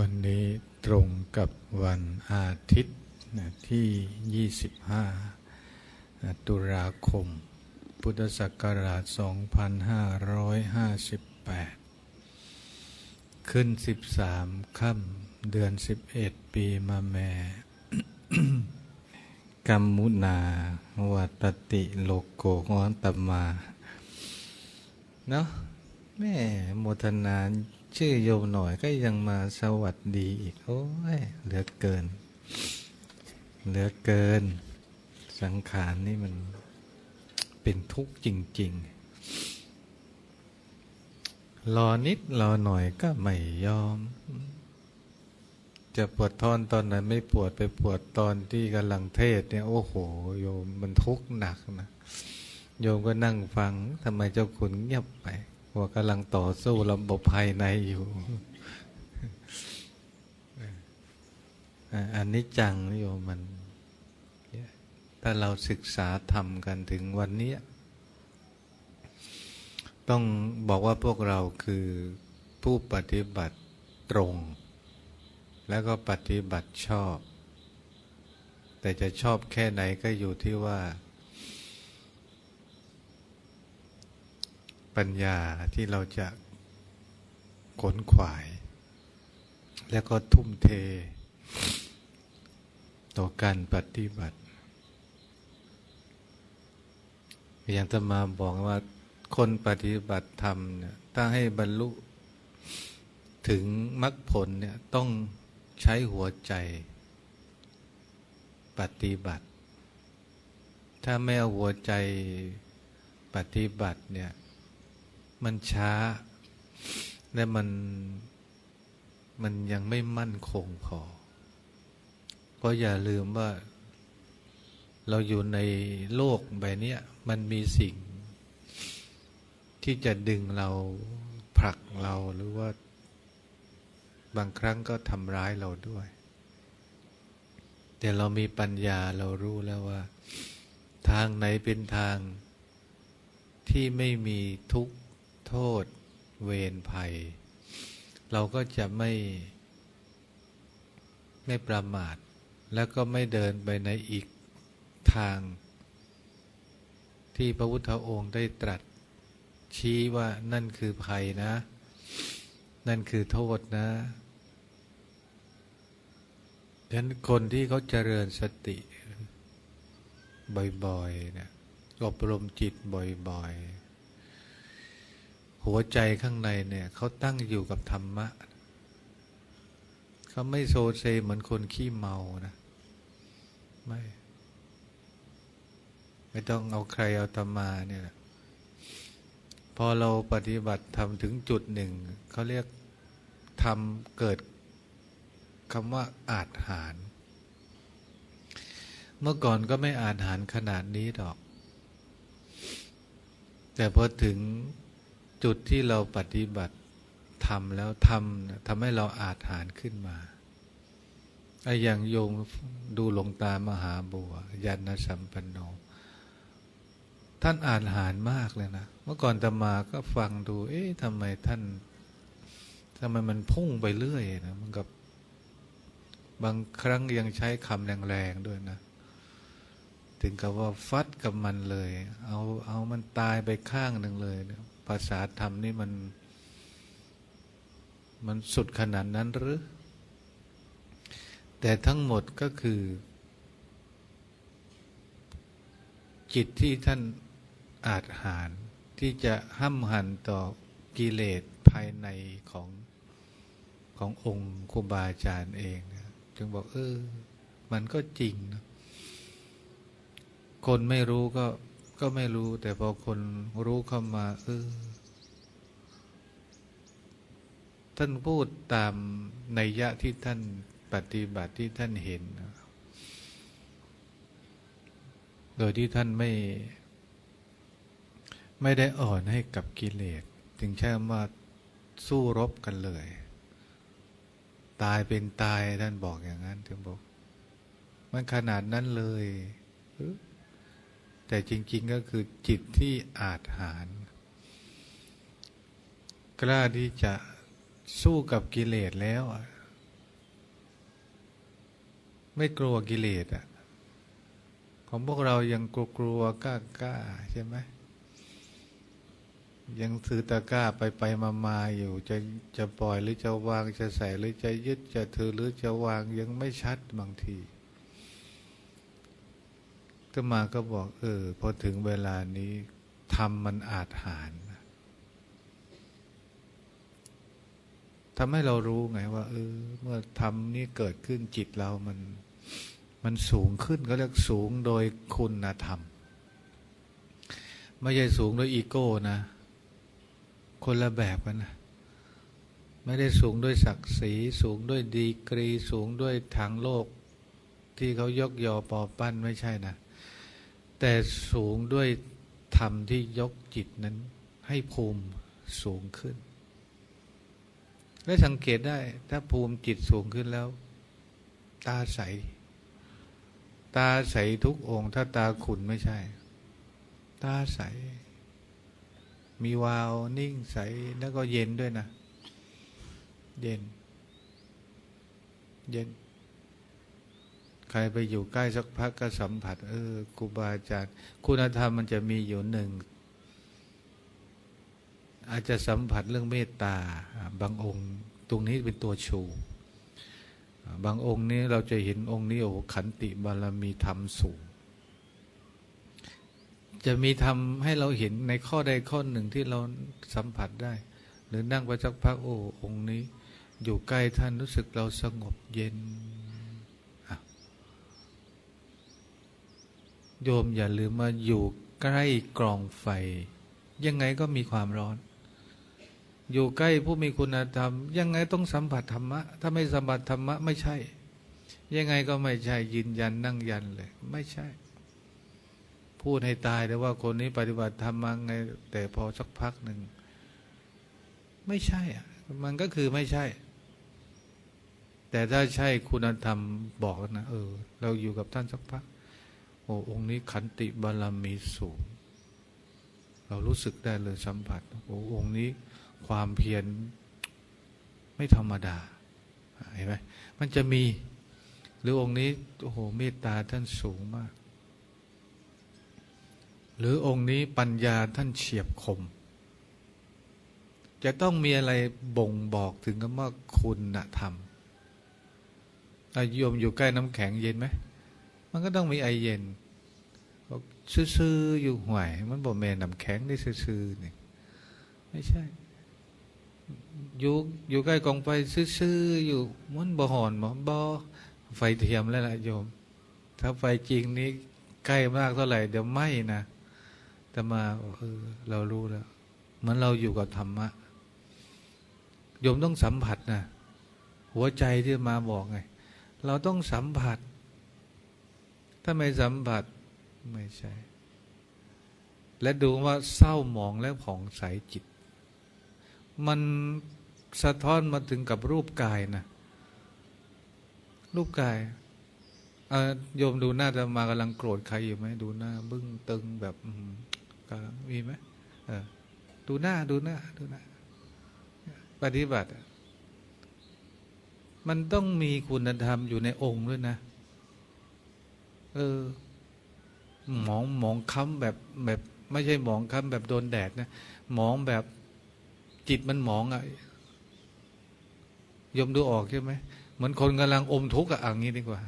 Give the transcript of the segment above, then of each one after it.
วันนี้ตรงกับวันอาทิตย์นะที่ 25 ตุลาคม พุทธศักราช 2558 ขึ้น 13 ค่ำเดือน 11 ปีมาแม่ กัมมุนาวัตติโลโกงอนตมา เนาะแม่โมทนาน ชื่อโยมหน่อยก็ยังมาสวัสดีอีก โอ้ย เหลือเกิน เหลือเกิน สังขารนี่มันเป็นทุกข์จริง ๆ รอนิดรอหน่อยก็ไม่ยอม จะปวดทอนตอนไหนไม่ปวดไปปวดตอนที่กำลังเทศเนี่ย โอ้โห โยมมันทุกข์หนักนะ โยมก็นั่งฟังทำไมเจ้าคุณเงียบไป ว่ากำลังต่อสู้ระบบภายในอยู่อันนี้จังโยมมัน ถ้าเราศึกษาทำกันถึงวันนี้ ต้องบอกว่าพวกเราคือผู้ปฏิบัติตรง แล้วก็ปฏิบัติชอบ แต่จะชอบแค่ไหนก็อยู่ที่ว่า ปัญญาที่เราจะขนขวาย แล้วก็ทุ่มเท ต่อการปฏิบัติ อย่างตมาบอกว่าคนปฏิบัติธรรมเนี่ยถ้าให้บรรลุถึงมรรคผลเนี่ยต้องใช้หัวใจปฏิบัติ ถ้าไม่เอาหัวใจปฏิบัติเนี่ย มันช้า และมันมันยังไม่มั่นคงพอเพราะอย่าลืมว่า เราอยู่ในโลกใบนี้มันมีสิ่ง ที่จะดึงเราผลักเราหรือว่า บางครั้งก็ทำร้ายเราด้วย แต่เรามีปัญญาเรารู้แล้วว่า ทางไหนเป็นทางที่ไม่มีทุกข์ โทษ เวรภัย เราก็จะไม่ ไม่ประมาท แล้วก็ไม่เดินไปในอีกทาง ที่พระพุทธองค์ได้ตรัส ชี้ว่านั่นคือภัยนะ นั่นคือโทษนะดังนั้นคนที่เขาเจริญสติบ่อยๆเนี่ยอบรมจิตบ่อยๆ หัวใจข้างในเนี่ยเขาตั้งอยู่กับธรรมะเขาไม่โซเซเหมือนคนขี้เมานะไม่ ไม่ต้องเอาใครเอาธรรมาเนี่ยพอเราปฏิบัติทำถึงจุดหนึ่งเขาเรียกทำเกิดคำว่าอาจหารเมื่อก่อนก็ไม่อาจหารขนาดนี้หรอก แต่พอถึง จุดที่เราปฏิบัติทำแล้วทำทำให้เราอาจหารขึ้นมาไอ้อย่างโยมดูหลวงตามหาบัวยันสัมปันโน ท่านอ่านหารมากเลยนะ เมื่อก่อนตมาก็ฟังดู เอ๊ะทำไมท่านทำไมมันพุ่งไปเรื่อยนะมันกับบางครั้งยังใช้คำแรงๆด้วยนะ ถึงกับว่าฟัดกับมันเลย เอาเอามันตายไปข้างหนึ่งเลยนะ ภาษาธรรมนี่มัน มันสุดขนาดนั้นหรือ แต่ทั้งหมดก็คือ จิตที่ท่านอาจหารที่จะห้ำหันต่อกิเลสภายในของขององค์ครูบาอาจารย์เองนะจึงบอกเออ มันก็จริงนะคนไม่รู้ก็ ก็ไม่รู้ แต่พอคนรู้เข้ามาเออท่านพูดตามในยะที่ท่านปฏิบัติที่ท่านเห็น โดยที่ท่านไม่ ไม่ได้อ่อนให้กับกิเลสจึงใช้ว่าสู้รบกันเลย ตายเป็นตายท่านบอกอย่างนั้น ถึงบอก มันขนาดนั้นเลย แต่จริง ๆก็คือจิตที่อาจหารกล้าที่จะสู้กับกิเลสแล้ว ไม่กลัวกิเลสอะของพวกเรายังกลัวกลัวกล้ากล้าใช่ไหมยังซื้อตะกร้าไปไปมามาอยู่จะจะปล่อยหรือจะวางจะใส่หรือจะยึดจะถือหรือจะวางยังไม่ชัดบางที ก็มาก็บอก เออพอถึงเวลานี้ทำมันอาจหารนทำให้เรารู้ไงว่า เออ เมื่อทำนี่เกิดขึ้นจิตเรามัน มันสูงขึ้นก็เรียกสูงโดยคุณธรรม ไม่ใช่สูงโดยอีโก้นะ คนละแบบกันนะไม่ได้สูงด้วยศักดิ์ศรี สูงด้วยดีกรี สูงด้วยทางโลก ที่เขายกยอปอปั้นไม่ใช่นะ แต่สูงด้วยธรรมที่ยกจิตนั้น ให้ภูมิสูงขึ้น และสังเกตได้ถ้าภูมิจิตสูงขึ้นแล้ว ตาใส ตาใสทุกองค์ ถ้าตาขุนไม่ใช่ ตาใส มีวาวนิ่งใสแล้วก็เย็นด้วยนะ เย็น เย็น ใครไปอยู่ใกล้สักพักก็สัมผัส เออครูบาอาจารย์คุณธรรมมันจะมีอยู่หนึ่ง อาจจะสัมผัสเรื่องเมตตาบางองค์ ตรงนี้เป็นตัวชู บางองค์นี้เราจะเห็นองค์นี้โอ้ขันติบารมีธรรมสูงจะมีทำให้เราเห็นในข้อใดข้อหนึ่งที่เราสัมผัสได้ หรือนั่งไปสักพักโอ้องค์นี้ อยู่ใกล้ท่านรู้สึกเราสงบเย็น โยมอย่าลืมมาอยู่ใกล้กรองไฟ ยังไงก็มีความร้อน อยู่ใกล้ผู้มีคุณธรรม ยังไงต้องสัมผัสธรรมะ ถ้าไม่สัมผัสธรรมะไม่ใช่ ยังไงก็ไม่ใช่ยืนยันนั่งยันเลย ไม่ใช่ พูดให้ตายแต่ว่าคนนี้ปฏิบัติธรรมาไง แต่พอสักพักหนึ่ง ไม่ใช่อะ มันก็คือไม่ใช่ แต่ถ้าใช่คุณธรรมบอกนะเออ เราอยู่กับท่านสักพัก โอ้องค์นี้ขันติบารมีสูง เรารู้สึกได้เลยสัมผัส โอ้องค์นี้ความเพียรไม่ธรรมดาเห็นไหมมันจะมี หรือองค์นี้โอ้โหเมตตาท่านสูงมาก หรือองค์นี้ปัญญาท่านเฉียบคม จะต้องมีอะไรบ่งบอกถึงคำว่าคุณธรรมอาโยมอยู่ใกล้น้ำแข็งเย็นไหม มันก็ต้องมีไอเย็นซื่อๆอยู่ห่วย มันบอกแม่น้ำแข็งได้ซื่อๆนี่ไม่ใช่อยู่อยู่ใกล้กองไฟซื่อๆอยู่มันบ่หอนบ่บ่ไฟเทียมแล้วล่ะโยม ถ้าไฟจริงนี้ใกล้มากเท่าไหร่ เดี๋ยวไหม้นะแต่มาเออเรารู้แล้วเหมือนเราอยู่กับธรรมะโยมต้องสัมผัสนะหัวใจที่มาบอกไง เราต้องสัมผัส ถ้าไม่สัมผัสไม่ใช่ และดูว่าเศร้าหมองและผ่องใสจิต มันสะท้อนมาถึงกับรูปกายนะ รูปกายโยมดูหน้าจะมากำลังโกรธใครอยู่ไหมดูหน้า บึ้งตึงแบบกำลังมีไหมเออดูหน้าดูหน้าดูหน้า ปฏิบัติ มันต้องมีคุณธรรมอยู่ในองค์ด้วยนะ เออ หมองหมองค้ำแบบแบบ ไม่ใช่หมองค้ำแบบโดนแดดนะหมองแบบจิตมันหมองอะ่ะยมดูออกใช่ไหมเหมือนคนกำลังอมทุกข์อะอ่างนี้ดีกว่า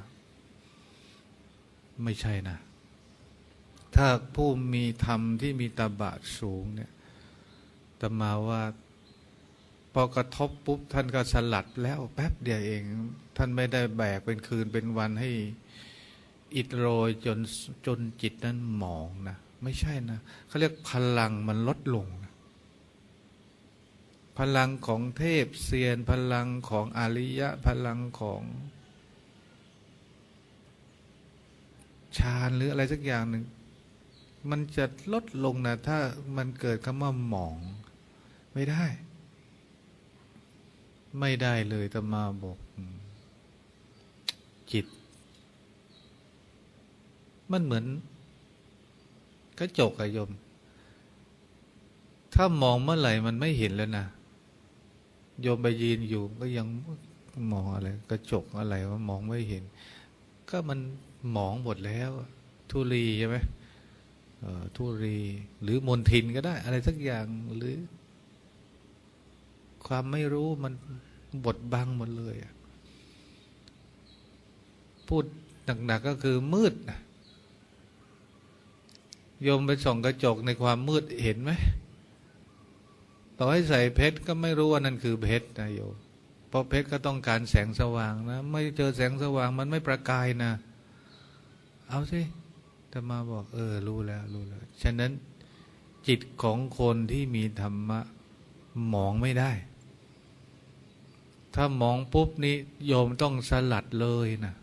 ไม่ใช่นะถ้าผู้มีธรรมที่มีตาบะสูงเนี่ยตมาว่าพอกระทบปุ๊บท่านก็สลัดแล้วแป๊บเดียวเอง ท่านไม่ได้แบกเป็นคืนเป็นวันให้ อิดโรยจนจนจิตนั้นหมองนะไม่ใช่นะเขาเรียกพลังมันลดลงนะพลังของเทพเซียน พลังของอริยะ พลังของฌานหรืออะไรสักอย่างหนึ่งมันจะลดลงนะถ้ามันเกิดคำว่าหมอง ไม่ได้ ไม่ได้เลยตมาบอกจิต มันเหมือนกระจกอะโยม ถ้ามองเมื่อไหร่มันไม่เห็นแล้วนะโยมไปยืนอยู่ก็ยังมองอะไร กระจกอะไรว่ามองไม่เห็น ก็มันหมองหมดแล้วทุลีใช่ไหมทุรีหรือมนทินก็ได้ อะไรสักอย่างหรือ ความไม่รู้มันบดบังหมดเลย พูดหนักๆก็คือมืดนะ โยมไปส่องกระจกในความมืดเห็นไหมต่อให้ใส่เพชรก็ไม่รู้ว่านั่นคือเพชรนะโยมเพราะเพชรก็ต้องการแสงสว่างนะ ไม่เจอแสงสว่างมันไม่ประกายนะ เอาสิธรรมาบอกเออรู้แล้วรู้แล้ว ฉะนั้นจิตของคนที่มีธรรมะมองไม่ได้ ถ้ามองปุ๊บนี้โยมต้องสลัดเลยนะ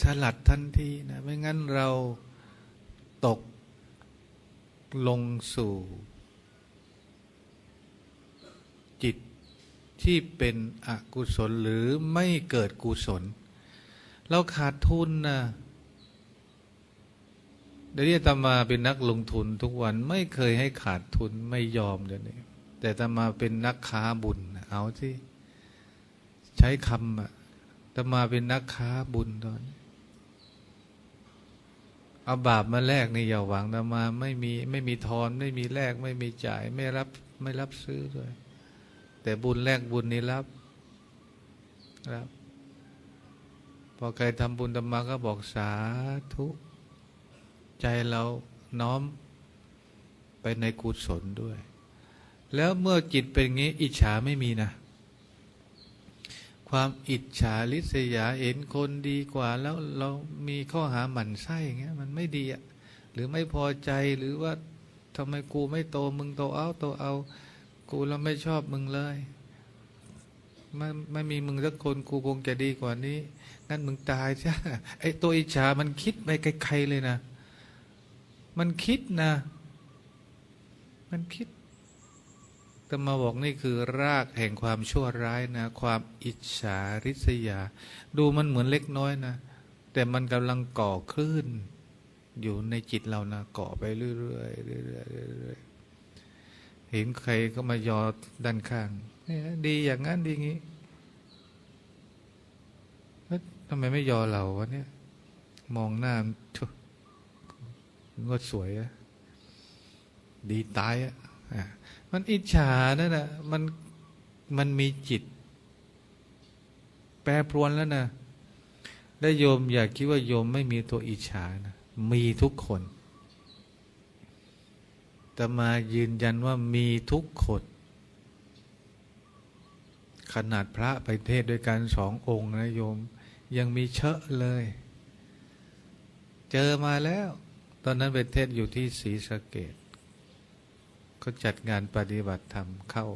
สลัดทันทีนะ ไม่งั้นเรา ตกลงสู่ จิตที่เป็นอกุศลหรือไม่เกิดกุศล เราขาดทุนนะเดี๋ยวนี้อาตมาเป็นนักลงทุนทุกวันไม่เคยให้ขาดทุนไม่ยอมเดี๋ยวนี้แต่อาตมาเป็นนักค้าบุญ เอาที่ใช้คำอะอาตมาเป็นนักค้าบุญตอนนี้ เอาบาปมาแลกนี่อย่าหวังอาตมา ไม่มีไม่มีทอน ไม่มีแลกไม่มีจ่าย ไม่รับไม่รับซื้อด้วย แต่บุญแลกบุญนี่รับรับ พอใครทำบุญธรรมาก็บอกสาธุ ใจเราน้อมไปในกุศลด้วย แล้วเมื่อจิตเป็นงี้ อิจฉาไม่มีนะ ความอิจฉาลิษยาเห็นคนดีกว่า แล้วเรามีข้อหาหมั่นไส้อย่างเงี้ยมันไม่ดีอะหรือไม่พอใจหรือว่าทำไมกูไม่โตมึงโตเอาโตเอา กูแล้วไม่ชอบมึงเลยไม่ไม่มีมึงสักคนกูคงจะดีกว่านี้งั้นมึงตายใช่ไอตัวอิจฉามันคิดไปไกลๆเลยนะ มันคิดนะ มันคิด ตมาบอกนี่คือรากแห่งความชั่วร้ายนะ ความอิจฉาริษยา ดูมันเหมือนเล็กน้อยนะ แต่มันกำลังก่อคลื่น อยู่ในจิตเรานะก่อไปเรื่อยๆเรื่อยๆเรื่อยๆเห็นใครก็มายอด้านข้างเนี่ยดีอย่างนั้นดีงี้ทำไมไม่ยอเราวะเนี่ย มองหน้าชุงดสวยอะดีตายอะอะ มันอิจฉานั่นนะมันมันมีจิต แปรปรวนแล้วนะได้โยมอย่าคิดว่าโยมไม่มีตัวอิจฉานะมีทุกคนแต่มายืนยันว่ามีทุกคน ขนาดพระไปเทศด้วยกันสององค์นะโยม ยังมีเชอะเลย เจอมาแล้ว ตอนนั้นไปเทศอยู่ที่ศรีสะเกด ก็จัดงานปฏิบัติธรรมเข้า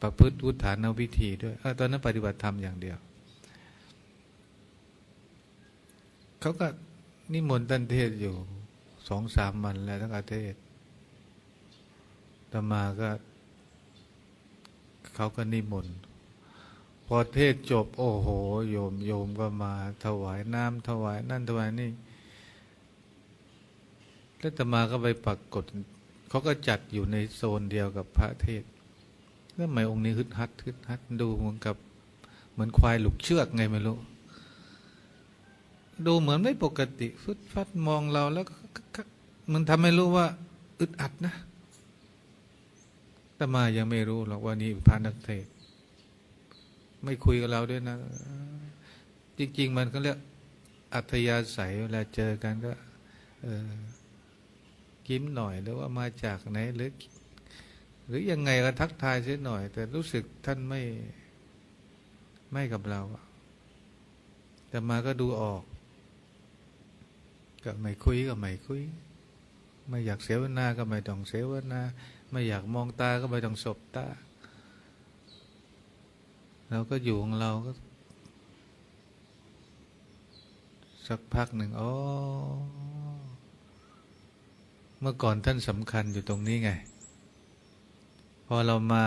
ประพฤติวุฒานวิธีด้วยออตอนนั้นปฏิบัติธรรมอย่างเดียว เขาก็นิมนต์ท่านเทศอยู่สองสามวันแล้วทั้งอาเทศต่อมาก็ เขาก็นิมนต์พอเทศจบ โอ้โห โยมโยมก็มา ถวายน้ำถวายนั่นถวายนี่แล้วต่อมาก็ไปปรากฏ เขาก็จัดอยู่ในโซนเดียวกับพระเทศแล้วทำไมองค์นี้ฮึดฮัดฮึดฮัดดูเหมือนกับ เหมือนควายหลุกเชือกไงไม่รู้ ดูเหมือนไม่ปกติฟึดฟัดมองเราแล้วมันทำให้รู้ว่า อึดอัดนะแต่มายังไม่รู้หรอกว่านี่พระนักเทศ ไม่คุยกับเราด้วยนะ จริง ๆ มันก็เรียกอัธยาศัยเวลาเจอกันก็ เออ ยิ้มหน่อย หรือว่ามาจากไหนหรือหรือยังไงก็ทักทายเสียหน่อย แต่รู้สึกท่านไม่ไม่กับเราแต่มาก็ดูออกก็ไม่คุยก็ไม่คุย ไม่อยากเสวนาก็ไม่ต้องเสวนา ไม่อยากมองตาก็ไม่ต้องสบตาเราก็อยู่ของเราก็ สักพักหนึ่งอ๋อ เมื่อก่อนท่านสำคัญอยู่ตรงนี้ไง พอเรามา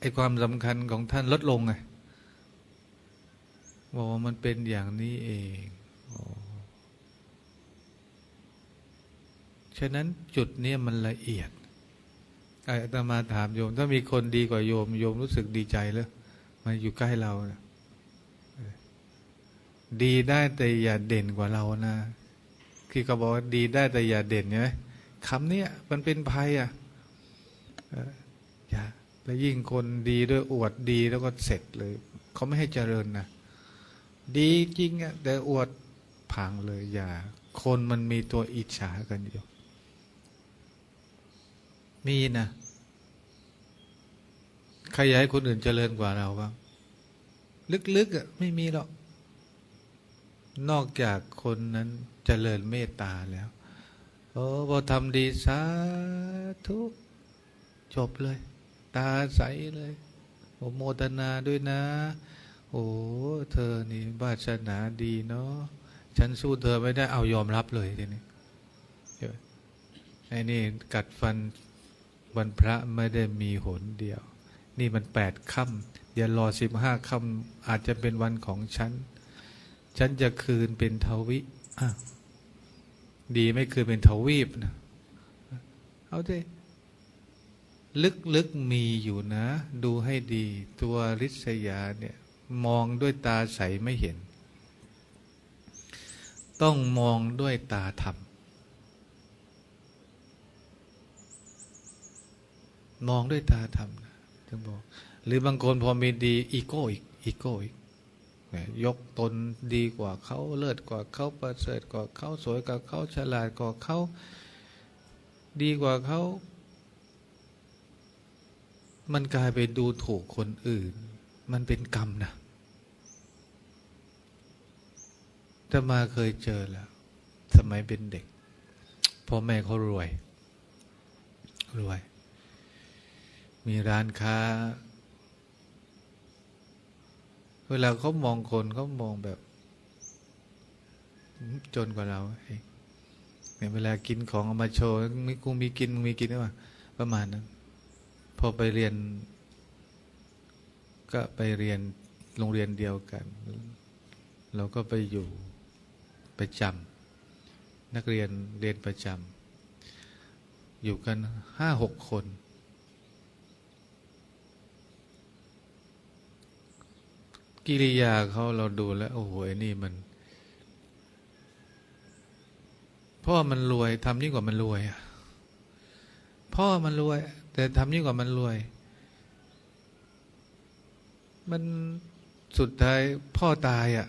ไอความสำคัญของท่านลดลงไงบอกว่ามันเป็นอย่างนี้เองฉะนั้นจุดนี้มันละเอียดไอ้ตมาถามโยม ถ้ามีคนดีกว่าโยม โยมรู้สึกดีใจเลยมาอยู่ใกล้เรานะดีได้แต่อย่าเด่นกว่าเรานะ คือเขาบอกว่าดีได้แต่อย่าเด่นใช่ไหมคำนี้มันเป็นภัยอะอออย่าแล้วยิ่งคนดีด้วยอวดดีแล้วก็เสร็จเลย เขาไม่ให้เจริญนะดีจริงอะแต่อวดพังเลยอย่า คนมันมีตัวอิจฉากันอยู่ มีนะใครอยากให้คนอื่นเจริญกว่าเราบ้างลึกๆอะไม่มีหรอก นอกจากคนนั้นเจริญเมตตาแล้วโอ้พอทำดีสาธุจบเลย ตาใสเลยโอโมทนาด้วยนะ โอ้เธอนี่วาสนาดีเนาะฉันสู้เธอไม่ได้เอายอมรับเลยทีนี้ไหมไอ้นี่กัดฟันวันพระไม่ได้มีหนเดียว นี่มันแปดค่ำเดี๋ยวรอสิบห้าค่ำอาจจะเป็นวันของฉัน ฉันจะคืนเป็นทวิอะดีไม่คืนเป็นทวีปนะเอาดิลึกๆมีอยู่นะ ดูให้ดี ตัวริษยาเนี่ย มองด้วยตาใสไม่เห็น ต้องมองด้วยตาธรรมมองด้วยตาธรรมนะถึงบอก หรือบางคนพอมีดี อีโก้อีกอีโก้อีกเนี่ ยกตนดีกว่าเขาเลิศกว่าเขาประเสริฐกว่าเขาสวยกว่าเขาฉลาดกว่าเขาดีกว่าเขา มันกลายไปดูถูกคนอื่น มันเป็นกรรมนะแต่มาเคยเจอแล้ว สมัยเป็นเด็กพ่อแม่เขารวย รวย มีร้านค้า เวลาเขามองคนเขามองแบบ จนกว่าเราเนี่ยเวลากินของเอามาโชว์มีกูมีกินมึงมีกินหรือเปล่าประมาณนั้น พอไปเรียน ก็ไปเรียนโรงเรียนเดียวกัน เราก็ไปอยู่ประจำนักเรียนเรียนประจำอยู่กันห้าหกคน กิริยาเขาเราดูแล้ว โอ้โหนี่มัน พ่อมันรวยทำยิ่งกว่ามันรวยอะพ่อมันรวย แต่ทำยิ่งกว่ามันรวย มันสุดท้ายพ่อตายอะ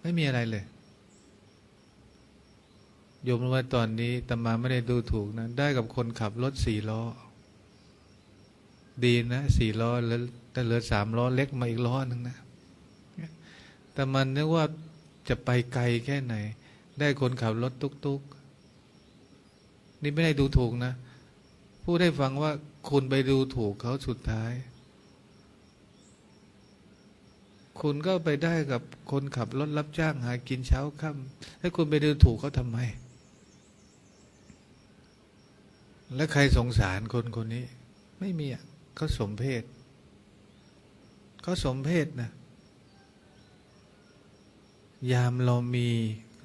ไม่มีอะไรเลยโยมรู้ว่าตอนนี้ตมาไม่ได้ดูถูกนะ ได้กับคนขับรถสี่ล้อ ดีนะสี่ล้อแล้ว แต่เหลือสามล้อเล็กมาอีกล้อหนึ่งนะ แต่มันนึกว่าจะไปไกลแค่ไหน ได้คนขับรถตุกๆนี่ไม่ได้ดูถูกนะ ผู้ได้ฟังว่าคุณไปดูถูกเขาสุดท้าย คุณก็ไปได้กับคนขับรถรับจ้างหากินเช้าค่ำให้คุณไปดูถูกเขาทำไม และใครสงสารคนคนนี้ ไม่มีอะเขาสมเพศ เขาสมเพศนะ ยามเรามี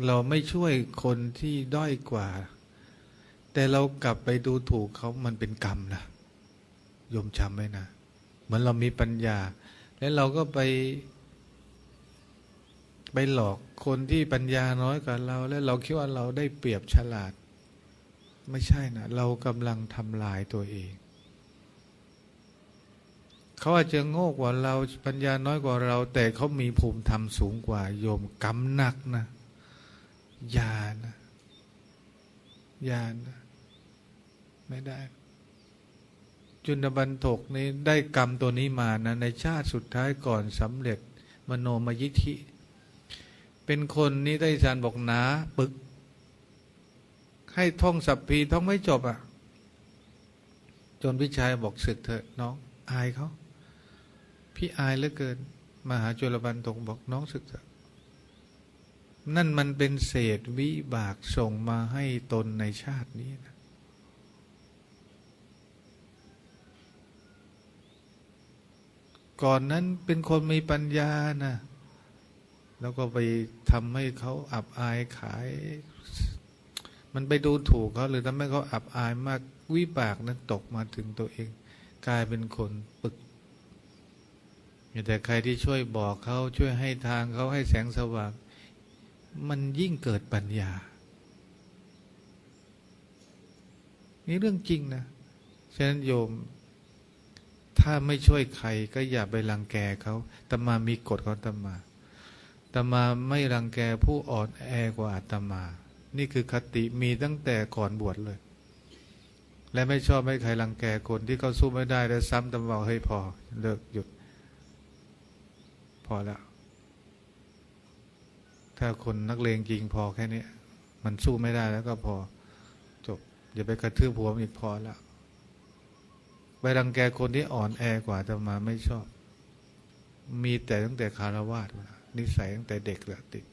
เราไม่ช่วยคนที่ด้อยกว่า แต่เรากลับไปดูถูกเขามันเป็นกรรมนะโยมจำไว้นะ เหมือนเรามีปัญญา แล้วเราก็ไป ไปหลอกคนที่ปัญญาน้อยกว่าเรา แล้วเราคิดว่าเราได้เปรียบฉลาด ไม่ใช่นะ เรากำลังทำลายตัวเอง เขาอาจจะโง่กว่าเราปัญญาน้อยกว่าเรา แต่เขามีภูมิธรรมสูงกว่า โยมกำหนักนะยานะยานะไม่ได้ จุนบันทกนี้ได้กรรมตัวนี้มานะ ในชาติสุดท้ายก่อนสำเร็จมโนมยิธิ เป็นคนนี้ได้จารบอกหนาปึก ให้ท่องสัพพีท่องไม่จบอะ่ะ จนพี่ชายบอกสึกเถอะน้อง อายเขา พี่อายเหลือเกิน มหาจุลบันทกบอกน้องสึกเถอะนั่นมันเป็นเศษวิบากส่งมาให้ตนในชาตินี้นะก่อนนั้นเป็นคนมีปัญญานะ แล้วก็ไปทำให้เขาอับอายขาย มันไปดูถูกเขาหรือทำให้เขาอับอายมากวิบากนั้นตกมาถึงตัวเอง กลายเป็นคนปึก มีแต่ใครที่ช่วยบอกเขาช่วยให้ทางเขาให้แสงสว่าง มันยิ่งเกิดปัญญา นี่เรื่องจริงนะฉะนั้นโยม ถ้าไม่ช่วยใครก็อย่าไปรังแกเขาตมามีกฎของตมาตมาไม่รังแกผู้อ่อนแอกว่าอาตมา นี่คือคติมีตั้งแต่ก่อนบวชเลย และไม่ชอบให้ใครรังแกคนที่เขาสู้ไม่ได้แล้วซ้ำตำบอกเฮ้ยพอ เลิกหยุด พอแล้ว ถ้าคนนักเลงจริงพอแค่นี้มันสู้ไม่ได้แล้วก็พอจบ อย่าไปกระทืบหัวมันอีกพอแล้วไปรังแกคนที่อ่อนแอกว่าจะมาไม่ชอบ มีแต่ตั้งแต่คารวาสนิสัยตั้งแต่เด็กแหละติด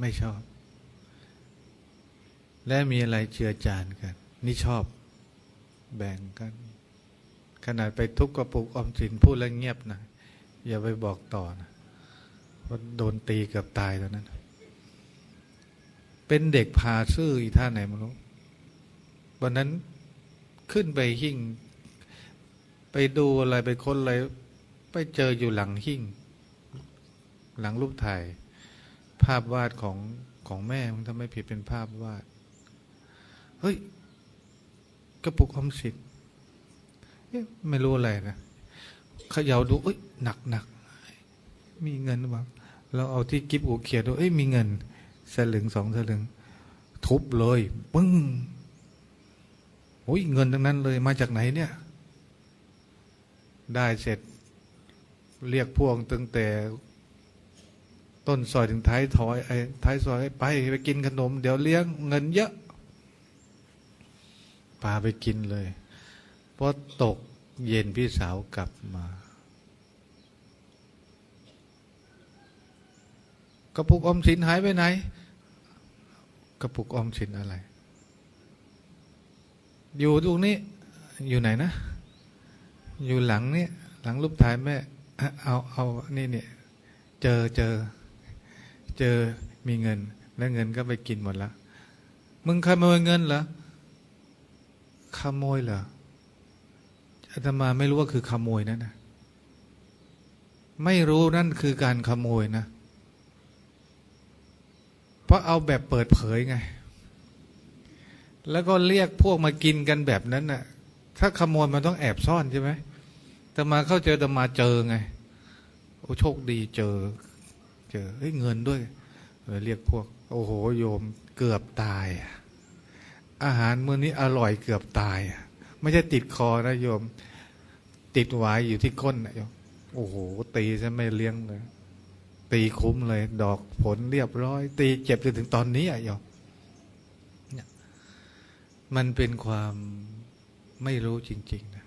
ไม่ชอบ และมีอะไรเจือจานกัน นี่ชอบแบ่งกัน ขนาดไปทุบกระปุกออมสินพูดแล้วเงียบนะ อย่าไปบอกต่อนะเพราะโดนตีเกือบตายตอนนั้น เป็นเด็กพาซื่ออีท่าไหนไม่รู้วันนั้นขึ้นไปหิ่ง ไปดูอะไรไปค้นอะไร ไปเจออยู่หลังหิ่ง หลังรูปถ่าย ภาพวาดของของแม่มันถ้าไมผิดเป็นภาพวาด เฮ้ยกระปุกออมสินไม่รู้อะไรนะ เขย่าดูเอ้ยหนักหนักมีเงินหรือเปล่าเราเอาที่กิฟอูเขียนดูเอ้ยมีเงินสลึงสองสลึง ทุบเลยปึ้งโอ้ยเงินทั้งนั้นเลยมาจากไหนเนี่ย ได้เสร็จ เรียกพวกตั้งแต่ ต้นซอยถึงท้ายถอยไอ้ท้ายซอยไปไปกินขนม เดี๋ยวเลี้ยงเงินเยอะพาไปกินเลยพอตกเย็นพี่สาวกลับมา กระปุกออมสินหายไปไหน กระปุกออมสินอะไร อยู่ตรงนี้ อยู่ไหนนะ อยู่หลังนี่หลังรูปถ่ายแม่เอาเอานี่เนี่ยเจอเจอ เจอมีเงิน แล้วเงินก็ไปกินหมดละมึงขโมยเงินเหรอขโมยเหรออาตมาไม่รู้ว่าคือขโมยนั่นนะไม่รู้นั่นคือการขโมยนะ เพราะเอาแบบเปิดเผยไง แล้วก็เรียกพวกมากินกันแบบนั้นน่ะ ถ้าขโมยมันต้องแอบซ่อนใช่ไหมแต่มาเข้าเจอแต่มาเจอไง โอ้โชคดีเจอ เจอเฮ้ยเงินด้วยเรียกพวก โอ้โหโยมเกือบตาย อาหารมื้อนี้อร่อยเกือบตายอะไม่ใช่ติดคอนะโยม ติดหวายอยู่ที่ก้นนะโยม โอ้โหตีซะไม่เลี้ยงเลย ตีคุ้มเลย ดอกผลเรียบร้อย ตีเจ็บจนถึงตอนนี้อะโยมมันเป็นความไม่รู้จริง ๆ นะ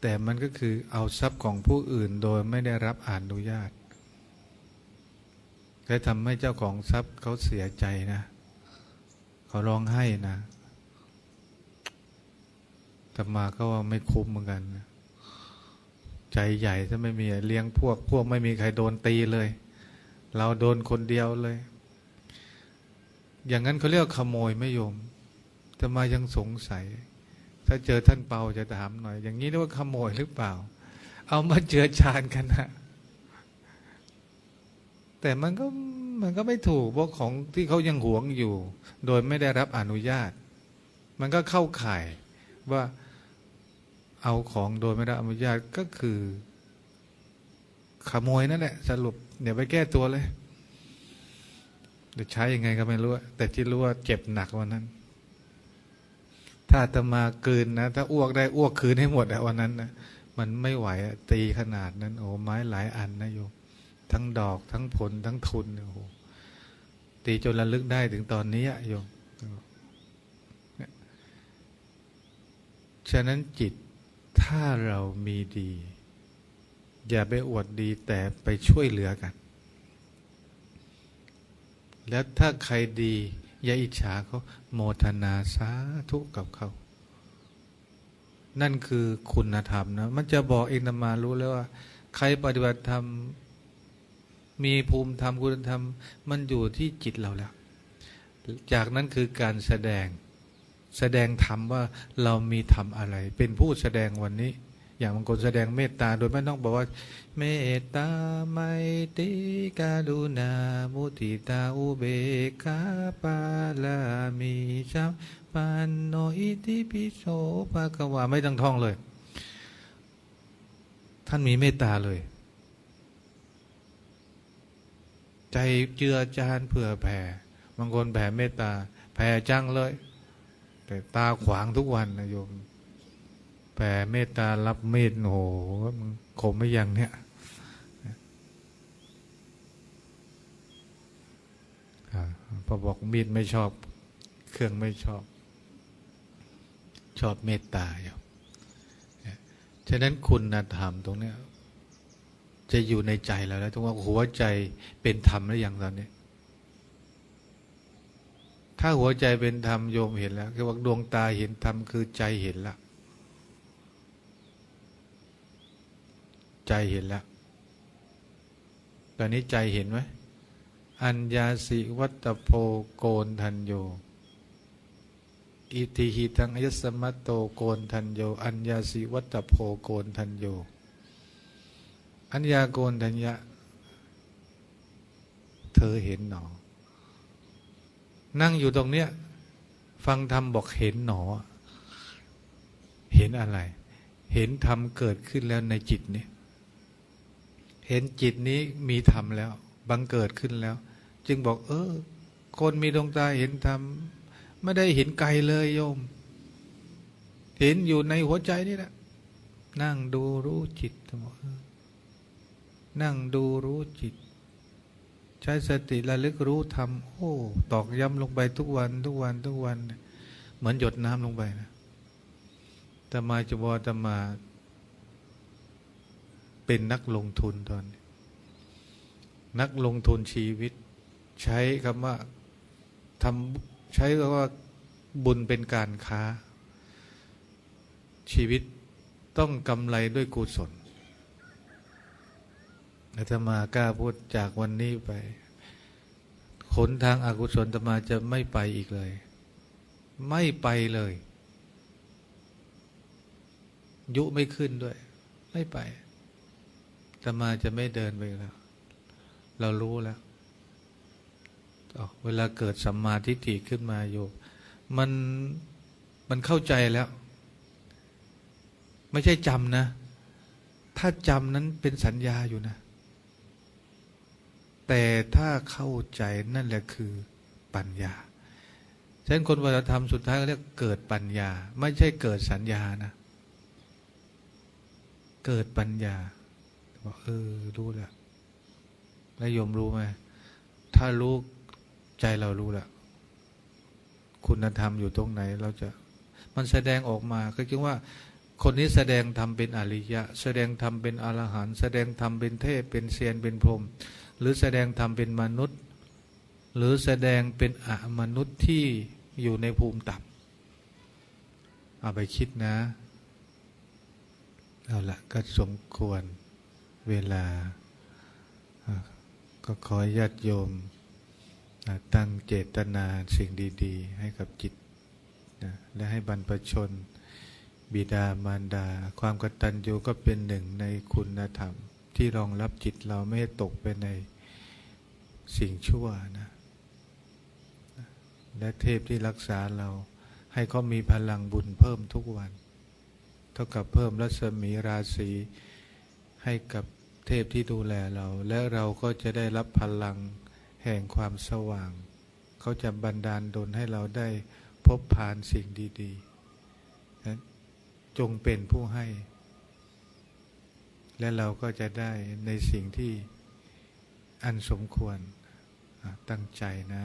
แต่มันก็คือเอาทรัพย์ของผู้อื่นโดยไม่ได้รับอนุญาตและทำให้เจ้าของทรัพย์เขาเสียใจนะเขาร้องไห้นะแต่มาก็ว่าไม่คุ้มเหมือนกันนะ ใจใหญ่ถ้าไม่มีเลี้ยงพวก พวกไม่มีใครโดนตีเลย เราโดนคนเดียวเลย อย่างนั้นเขาเรียกขโมยไม่โยมแต่มายังสงสัย ถ้าเจอท่านเปาจะถามหน่อย อย่างนี้เรียกว่าขโมยหรือเปล่า เอามาเจือชานกันนะแต่มันก็มันก็ไม่ถูกเพราะของที่เขายังหวงอยู่ โดยไม่ได้รับอนุญาต มันก็เข้าข่ายว่า เอาของโดยไม่ได้อนุญาตก็คือขโมยนั่นแหละสรุปเดี๋ยวไปแก้ตัวเลยเดี๋ยวใช้ยังไงก็ไม่รู้แต่ที่รู้ว่าเจ็บหนักวันนั้น ถ้าอาตมาคืนนะ ถ้าอ้วกได้อ้วกคืนให้หมดอะวันนั้นนะมันไม่ไหวตีขนาดนั้น โอ้ไม้หลายอันนะโยมทั้งดอกทั้งผลทั้งทุนโอ้โหตีจนระลึกได้ถึงตอนนี้อะโยมฉะนั้นจิต ถ้าเรามีดี อย่าไปอวดดีแต่ไปช่วยเหลือกัน แล้วถ้าใครดี อย่าอิจฉาเขาโมทนาสาธุกับเขา นั่นคือคุณธรรมนะ มันจะบอกเองนมารู้แล้วว่า ใครปฏิบัติธรรม มีภูมิธรรมคุณธรรม มันอยู่ที่จิตเราแล้ว จากนั้นคือการแสดง แสดงธรรมว่าเรามีธรรมอะไร เป็นผู้แสดงวันนี้ อย่างบางคนแสดงเมตตาโดยไม่ต้องบอกว่า เมตตาไมตรีกรุณา มุติตาอุเบกขาปาลามีชัมปันโนอิติปิโสภะคะวาไม่ต้องท่องเลย ท่านมีเมตตาเลย ใจเจือจานเผื่อแผ่บางคนแผ่เมตตาแผ่จังเลย แต่ตาขวางทุกวันนะโยมแผ่เมตตารับเมตโอ้โหมันคมไม่ยังเนี่ยพอบอกมีดไม่ชอบ เครื่องไม่ชอบ ชอบเมตตาอยู่ฉะนั้นคุณธรรมตรงเนี้ยจะอยู่ในใจเราแล้วตรงว่าหัวใจเป็นธรรมหรือยังตอนนี้ ถ้าหัวใจเป็นธรรมโยมเห็นแล้วคือว่าดวงตาเห็นธรรมคือใจเห็นแล้วใจเห็นแล้วตอนนี้ใจเห็นไหมอัญญาสิวัตโพโกนทันโยอิติหิทังอยัสมัตโตโกนทันโย อัญญาสิวัตโพโกนทันโย อัญญาโกนทัญญะ เธอเห็นหนอ นั่งอยู่ตรงเนี้ย ฟังธรรมบอกเห็นหนอ เห็นอะไร เห็นธรรมเกิดขึ้นแล้วในจิตนี้ เห็นจิตนี้มีธรรมแล้ว บังเกิดขึ้นแล้ว จึงบอก เออ คนมีดวงตาเห็นธรรมไม่ได้เห็นไกลเลยโยม เห็นอยู่ในหัวใจนี่แหละนั่งดูรู้จิตนั่งดูรู้จิต ช้สติระลึกรู้ธรรมโอ้ ตอกย้ำลงไปทุกวัน ทุกวันทุกวัน เหมือนหยดน้ำลงไปนะตมาจะบอตมา เป็นนักลงทุนตอนนี้นักลงทุนชีวิต ใช้คำว่าทำใช้คำว่าบุญเป็นการค้า ชีวิตต้องกำไรด้วยกุศล อาตมากล้าพูดจากวันนี้ไปขนทางอากุศลอาตมาจะไม่ไปอีกเลย ไม่ไปเลย ยุไม่ขึ้นด้วย ไม่ไปอาตมาจะไม่เดินไปแล้ว เรารู้แล้วอ๋อเวลาเกิดสัมมาทิฏฐิขึ้นมาโยมมันมันเข้าใจแล้ว ไม่ใช่จำนะ ถ้าจำนั้นเป็นสัญญาอยู่นะ แต่ถ้าเข้าใจนั่นแหละคือปัญญาฉะนั้นคนวัฒนธรรมสุดท้ายก็เรียกเกิดปัญญา ไม่ใช่เกิดสัญญานะ เกิดปัญญาบอกเออรู้แล้วแล้วยมรู้ไหมถ้ารู้ใจเรารู้แล้วคุณธรรมอยู่ตรงไหน เราจะ มันแสดงออกมาก็คือว่า คนนี้แสดงธรรมเป็นอริยะ แสดงธรรมเป็นอรหันต์แสดงธรรมเป็นเทพเป็นเซียนเป็นพรหม หรือแสดงธรรมเป็นมนุษย์ หรือแสดงเป็นอมนุษย์ที่อยู่ในภูมิต่ำเอาไปคิดนะ เอาละก็สมควรเวลา ก็ขอญาติโยม ตั้งเจตนาสิ่งดีๆ ให้กับจิตนะและให้บรรพชน บิดามารดา ความกตัญญูก็เป็นหนึ่งในคุณธรรม ที่รองรับจิตเราไม่ให้ตกไปในสิ่งชั่วนะ และเทพที่รักษาเรา ให้เขามีพลังบุญเพิ่มทุกวัน เท่ากับเพิ่มรัศมีราศีให้กับเทพที่ดูแลเรา และเราก็จะได้รับพลังแห่งความสว่าง เขาจะบันดาลดลให้เราได้พบผ่านสิ่งดีๆนะจงเป็นผู้ให้ และเราก็จะได้ในสิ่งที่อันสมควรตั้งใจนะ